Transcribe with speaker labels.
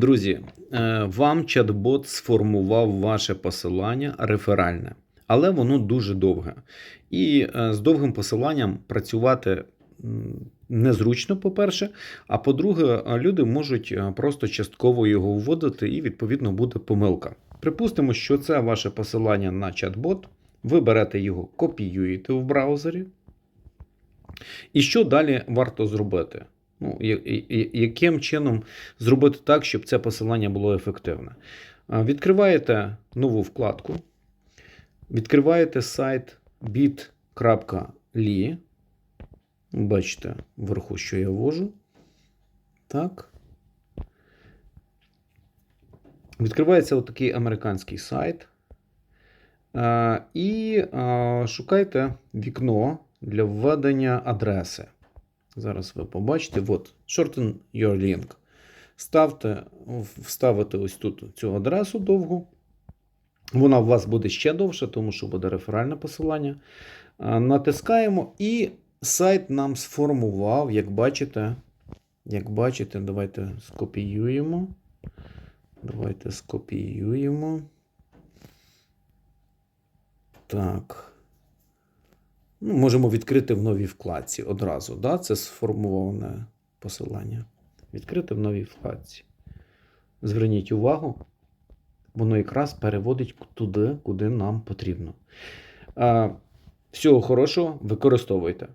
Speaker 1: Друзі, е, вам чат-бот сформував ваше посилання реферальне, але воно дуже довге. І е, з довгим посиланням працювати незручно, по-перше. А по-друге, е, люди можуть просто частково його вводити, і відповідно буде помилка. Припустимо, що це ваше посилання на чат-бот. Ви берете його, копіюєте в браузері. І що далі варто зробити? Ну, яким чином зробити так, щоб це посилання було ефективне? Відкриваєте нову вкладку, відкриваєте сайт bit.ly. Бачите вверху, що я ввожу. Так. Відкривається отакий американський сайт. І шукайте вікно для введення адреси. Зараз ви побачите. От, shorten your link. Ставте, вставите ось тут цю адресу довгу. Вона у вас буде ще довша, тому що буде реферальне посилання. Натискаємо, і сайт нам сформував, як бачите. Як бачите, давайте скопіюємо. Давайте скопіюємо. Так. Ну, можемо відкрити в новій вкладці одразу. Да? Це сформоване посилання. Відкрити в новій вкладці. Зверніть увагу, воно якраз переводить туди, куди нам потрібно. Всього хорошого, використовуйте.